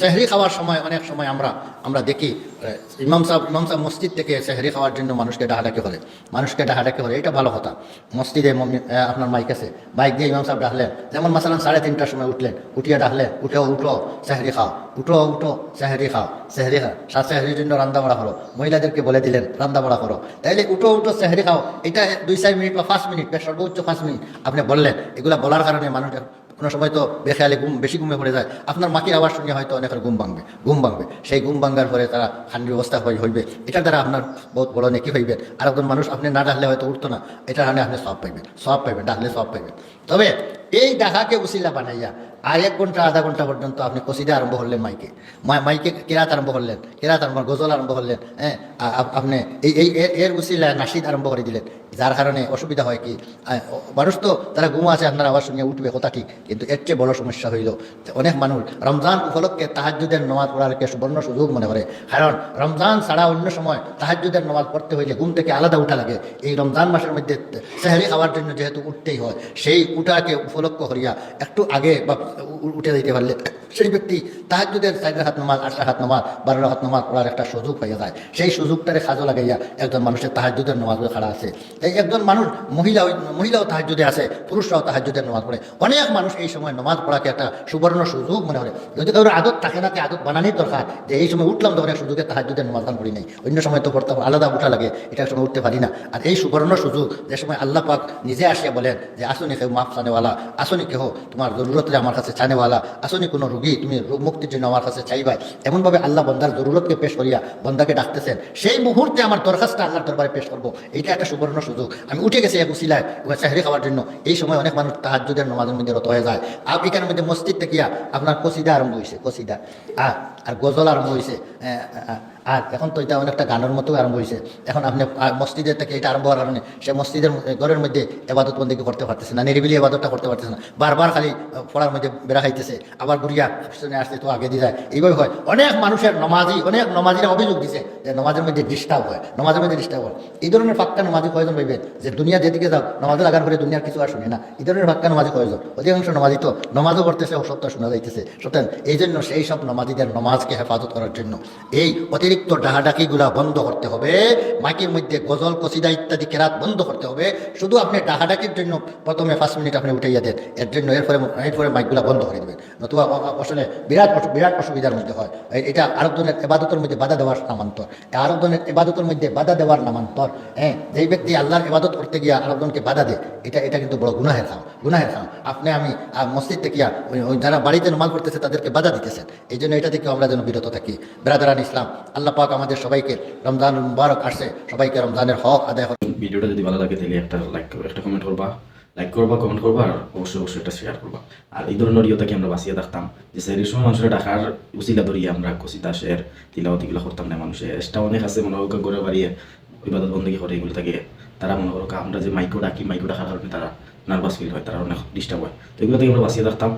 সেহরি খাওয়ার সময়, অনেক সময় আমরা আমরা দেখি ইমাম সাহেব ইমাম সাহেব মসজিদ থেকে সেহরি খাওয়ার জন্য মানুষকে ডাকাডাকি করে। মানুষকে ডাকাডাকি করে, এটা ভালো কথা। মসজিদে আপনার মাইক আছে। মাইক দিয়ে ইমাম সাহেব ডাকলেন যেমন মাসালান সাড়ে তিনটার সময় উঠলেন, উঠিয়ে ডাকলেন উঠো উঠো সেহরি খাও। উঠো উঠো, সেহরি খাও, সেহরি খা সাত সেহরির জন্য রান্না বাড়া করো। মহিলাদেরকে বলে দিলেন, রান্না বাড়া করো। তাইলে উঠো উঠো, সেহরি খাও। এটা দুই, চার মিনিট বা পাঁচ মিনিট বা সর্বোচ্চ পাঁচ মিনিট। আপনি বললেন, এগুলা বলার কারণে মানুষ কোনো সময় তো বেখেয়ালে ঘুম, বেশি ঘুমে পড়ে যায়। আপনার মাটির আওয়াজ শুনে হয়তো অনেকের ঘুম ভাঙবে ঘুম ভাঙবে। সেই ঘুম ভাঙার পরে তারা খান্ডির অবস্থা হয়ে হইবে। এটার দ্বারা আপনার বহুত বড় নেকি হইবে। আর একজন মানুষ আপনি না ডাকলে হয়তো উঠতো না। এটার কারণে আপনি সব পাইবেন সব পাইবেন, ডাকলে সব পাইবেন। তবে এই ডাকাকে উসিলা বানাইয়া আর এক ঘণ্টা, আধা ঘণ্টা পর্যন্ত আপনি কসিদা আরম্ভ করলেন মাইকে। মাইকে কেরাত আরম্ভ করলেন। কেরাত আরম্ভ গজল আরম্ভ করলেন। হ্যাঁ আপনি এই এই এর- উসিলায় নাসিদ আরম্ভ করে দিলেন। যার কারণে অসুবিধা হয় কি মানুষ তো তারা ঘুম আছে, আপনার আবার শুনে উঠবে, কথা ঠিক। কিন্তু এর চেয়ে বড় সমস্যা হইল, অনেক মানুষ রমজান উপলক্ষে তাহাজুদের নমাজ পড়ারকে সুবর্ণ সুযোগ মনে করে। কারণ রমজান ছাড়া অন্য সময় তাহাজুদের নমাজ পড়তে হইলে ঘুম থেকে আলাদা উঠা লাগে। এই রমজান মাসের মধ্যে সেহারি খাওয়ার জন্য যেহেতু উঠতেই হয়, সেই উঠাকে উপলক্ষ করিয়া একটু আগে বা ഊട്ടി ഊട്ടി সেই ব্যক্তি তাহাজুদের চার হাত নমাজ আট হাত নমাজ বারো হাত নমাজ পড়ার একটা সুযোগ হয়ে যায়। সেই সুযোগটারে কাজও লাগাইয়া একজন মানুষের তাহাজুদের নমাজ খাড়া আছে। এই একজন মানুষ মহিলা মহিলাও তাহাজুদে আছে, পুরুষরাও তাহাজুদের নমাজ পড়ে। অনেক মানুষ এই সময় নমাজ পড়াকে একটা সুবর্ণ সুযোগ মনে করে। যদি কারোর আদত থাকে না আদত বানানোর দরকার যে এই সময় উঠলাম তখন এক সুযোগে তাহাজুদের নমাজ গান করি নাই। অন্য সময় তো পড়তে আলাদা উঠা লাগে, এটা সময় উঠতে পারি না। আর এই সুবর্ণ সুযোগ যে সময় আল্লাহ পাক নিজে আসিয়া বলেন যে, আসনি কেউ মাফ চানেওয়ালা, আসনি কেহ তোমার জরুরতরে আমার কাছে চানেওয়ালা, আসনি কোনো রুগী, তুমি মুক্তির জন্য আমার কাছে চাইবাই। এমনভাবে আল্লাহ বন্দার জরুরতকে পেশ করিয়া বন্দাকে ডাকতেছেন। সেই মুহূর্তে আমার দরখাস্ত আল্লাহর দরবারে পেশ করব। এইটা একটা সুবর্ণ সুযোগ। আমি উঠে গেছি এক উসিলায় চাহরি খাওয়ার জন্য। এই সময় অনেক মানুষ তাহাজুদের নমাজের মধ্যে রত হয়ে যায়। আর এখানের মধ্যে মসজিদ থেকে আপনার কসিদা আরম্ভ হয়েছে কসিদা। আর আর গজল আরম্ভ হয়েছে আর এখন তো এটা অনেকটা গানের মতো আরম্ভ হয়েছে এখন আপনি মসজিদের থেকে এটা আরম্ভ হওয়ার কারণে সে মসজিদের ঘরের মধ্যে এবাদত বন্দিকে করতে পারতেছে না, নিরিবিলি এবাদতটা করতে পারতেছে না। বারবার খালি পড়ার মধ্যে বেড়া খাইতেছে। আবার গুড়িয়া পিছনে আসতে তো আগে দিয়ে যায়। এইভাবে হয়। অনেক মানুষের নমাজি, অনেক নমাজিরা অভিযোগ দিছে যে নমাজের মধ্যে ডিস্টার্ব হয়, নমাজের মধ্যে ডিস্টার্ব হয়। এই ধরনের ফাক্কা নমাজি কয়জন পাইবেন? যে দুনিয়া যেদিকে যাও, নমাজে লাগান করে দুনিয়ার কিছু আর শুনে না। এই ধরনের ফাক্কা নমাজি কয়জন? অধিকাংশ নমাজি তো নমাজও করতেছে ও সত্য শোনা যাইতেছে। সুতরাং এই জন্য সেই সব নমাজিদের নমাজকে হেফাজত করার জন্য। এই অতিরিক্ত ডাহাডাকিগুলা বন্ধ করতে হবে, মাইকের মধ্যে গজল, কসিদা ইত্যাদি কেরাত বন্ধ করতে হবে। শুধু আপনি ডাহাডাকির জন্য প্রথমে পাঁচ মিনিট আপনি উঠাইয়া দেন, এর জন্য এরপরে এরপরে মাইকগুলা বন্ধ করে দেবেন। নতুবা আসলে বিরাট বিরাট অসুবিধার মধ্যে হয়। এটা আরেকজনের এবাদতের মধ্যে বাধা দেওয়ার নামান্তর। আরেকজনের এবাদতের মধ্যে বাধা দেওয়ার নামান্তর। হ্যাঁ যেই ব্যক্তি আল্লাহর এবাদত করতে গিয়া আরেকজনকে বাধা দেয়, এটা এটা কিন্তু বড় গুনাহের কাম গুনাহের কাম। আপনি আমি মসজিদ থেকে যারা বাড়িতে নমাজ করতেছে তাদেরকে বাধা দিতেছেন। এই জন্য এটা থেকে আমরা যেন বিরত থাকি। বেরাদারান ইসলাম আল্লাহ পাক আমাদের সবাইকে রমজান মুবারক আসছে সবাইকে রমজানের হক আদায় হবে ভিডিওটা যদি ভালো লাগে, তাহলে একটা লাইক একটা কমেন্ট করবা। লাইক করবা কমেন্ট করবা, আর অবশ্যই অবশ্যই একটা শেয়ার করবা। আর এই ধরনের ইয়ে আমরা বাঁচিয়ে থাকতাম। যে সেই সময় মানুষের ডাকার উচিলা ধরিয়ে আমরা কচিতা শের তিলাওয়াতিগুলো করতাম না, মানুষে। এক্সট্রা অনেক আছে, মনে হোক ঘরে বাড়িয়ে ইবাদত বন্দী করে এগুলো থাকে। তারা মনে করো আমরা যে মাইকো ডাকি মাইকো ডাকার কারণে তারা নার্ভাস ফিল হয়, তারা অনেক ডিস্টার্ব হয়। তো এগুলো থেকে আমরা বাঁচিয়ে থাকতাম।